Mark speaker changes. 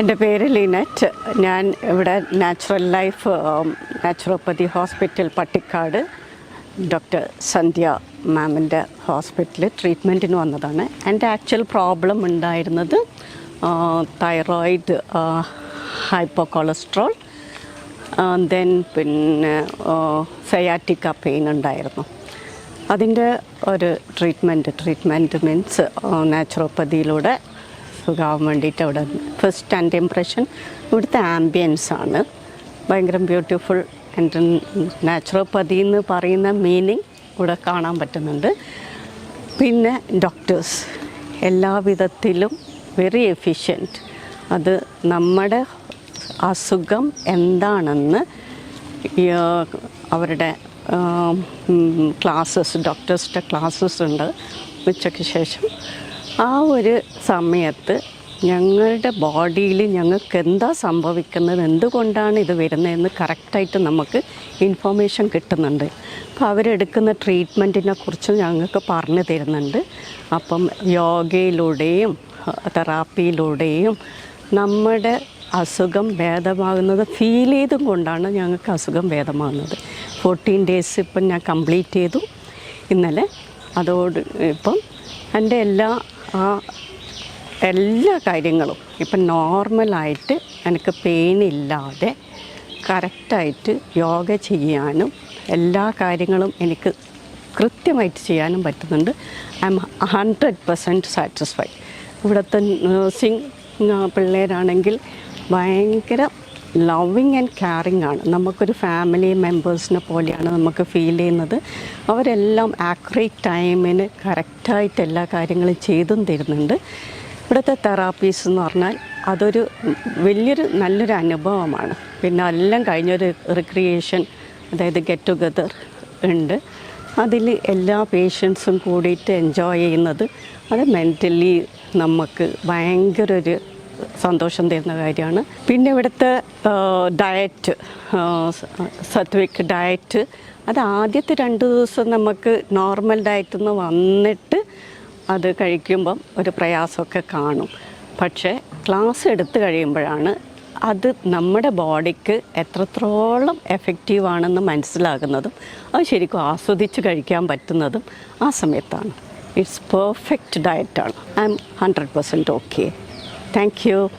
Speaker 1: എന്റെ പേര് ലിനറ്റ്. ഞാൻ ഇവിടെ natural life naturopathy hospital Pattikkad doctor Sandhya മാമിന്റെ ഹോസ്പിറ്റലിൽ ട്രീറ്റ്മെന്റിന് വന്നതാണ്. എന്റെ ആക്ച്വൽ പ്രോബ്ലം ഉണ്ടായിരുന്നത് തൈറോയിഡ് ഹൈപ്പോ കൊളസ്ട്രോൾ ദെൻ പിന്നെ സയാറ്റിക്ക പെയിൻ ഉണ്ടായിരുന്നു. അതിന്റെ ഒരു ട്രീറ്റ്മെന്റ് ട്രീറ്റ്മെന്റ് മീൻസ് നാച്ചുറോപ്പതിയിലൂടെ സുഖാവാൻ വേണ്ടിയിട്ട് അവിടെ ഫസ്റ്റ് ആൻഡ് ഇംപ്രഷൻ ഇവിടുത്തെ ആംബിയൻസ് ആണ്. ഭയങ്കര ബ്യൂട്ടിഫുൾ ആൻഡ് നാച്ചുറോപ്പതി എന്ന് പറയുന്ന മീനിങ് ഇവിടെ കാണാൻ പറ്റുന്നുണ്ട്. പിന്നെ ഡോക്ടേഴ്സ് എല്ലാവിധത്തിലും വെരി എഫിഷ്യന്റ് അത് നമ്മുടെ അസുഖം എന്താണെന്ന് അവരുടെ ക്ലാസ്സസ് ഡോക്ടേഴ്സിന്റെ ക്ലാസ്സസ് ഉണ്ട്. ഉച്ചയ്ക്ക് ശേഷം ആ ഒരു സമയത്ത് ഞങ്ങളുടെ ബോഡിയിൽ ഞങ്ങൾക്ക് എന്താ സംഭവിക്കുന്നത്? എന്തുകൊണ്ടാണ് ഇത് വരുന്നതെന്ന് കറക്റ്റായിട്ട് നമുക്ക് ഇൻഫോർമേഷൻ കിട്ടുന്നുണ്ട്. അപ്പോൾ അവരെടുക്കുന്ന ട്രീറ്റ്മെന്റിനെ കുറിച്ച് ഞങ്ങൾക്ക് പറഞ്ഞു തരുന്നുണ്ട്. അപ്പം യോഗയിലൂടെയും തെറാപ്പിയിലൂടെയും നമ്മുടെ അസുഖം ഭേദമാകുന്നത് ഫീൽ ചെയ്തും കൊണ്ടാണ് ഞങ്ങൾക്ക് അസുഖം ഭേദമാകുന്നത്. ഫോർട്ടീൻ ഡേയ്സ് ഇപ്പം ഞാൻ കംപ്ലീറ്റ് ചെയ്തു. ഇന്നലെ അതോട് ഇപ്പം എന്റെ എല്ലാ ആ എല്ലാ കാര്യങ്ങളും ഇപ്പം നോർമലായിട്ട് എനിക്ക് പെയിൻ ഇല്ലാതെ കറക്റ്റായിട്ട് യോഗ ചെയ്യാനും എല്ലാ കാര്യങ്ങളും എനിക്ക് കൃത്യമായിട്ട് ചെയ്യാനും പറ്റുന്നുണ്ട്. I am hundred percent satisfied. ഇവിടുത്തെ നേഴ്സിംഗ് പിള്ളേരാണെങ്കിൽ ഭയങ്കര ലവിങ് ആൻഡ് കെയറിങ് ആണ്. നമുക്കൊരു ഫാമിലി മെമ്പേഴ്സിനെ പോലെയാണ് നമുക്ക് ഫീൽ ചെയ്യുന്നത്. അവരെല്ലാം ആക്യുറേറ്റ് ടൈമിന് കറക്റ്റായിട്ട് എല്ലാ കാര്യങ്ങളും ചെയ്തും തരുന്നുണ്ട്. ഇവിടുത്തെ തെറാപ്പീസ് എന്ന് പറഞ്ഞാൽ അതൊരു വലിയൊരു നല്ലൊരു അനുഭവമാണ്. പിന്നെ എല്ലാം കഴിഞ്ഞൊരു റിക്രിയേഷൻ അതായത് ഗെറ്റ് ടുഗദർ ഉണ്ട്. അതിൽ എല്ലാ പേഷ്യൻസും കൂടിയിട്ട് എൻജോയ് ചെയ്യുന്നത് അത് മെന്റലി നമുക്ക് ഭയങ്കര ഒരു സന്തോഷം തരുന്ന കാര്യമാണ്. പിന്നെ ഇവിടുത്തെ ഡയറ്റ് സത്വിക് ഡയറ്റ് അത് ആദ്യത്തെ രണ്ട് ദിവസം നമുക്ക് നോർമൽ ഡയറ്റ് നിന്ന് വന്നിട്ട് അത് കഴിക്കുമ്പം ഒരു പ്രയാസമൊക്കെ കാണും. പക്ഷേ ക്ലാസ് എടുത്തു കഴിയുമ്പോഴാണ് അത് നമ്മുടെ ബോഡിക്ക് എത്രത്തോളം എഫക്റ്റീവ് ആണെന്ന് മനസ്സിലാകുന്നതും അത് ശരിക്കും ആസ്വദിച്ച് കഴിക്കാൻ പറ്റുന്നതും ആ സമയത്താണ്. It's perfect ഡയറ്റാണ് I am hundred percent okay Thank you.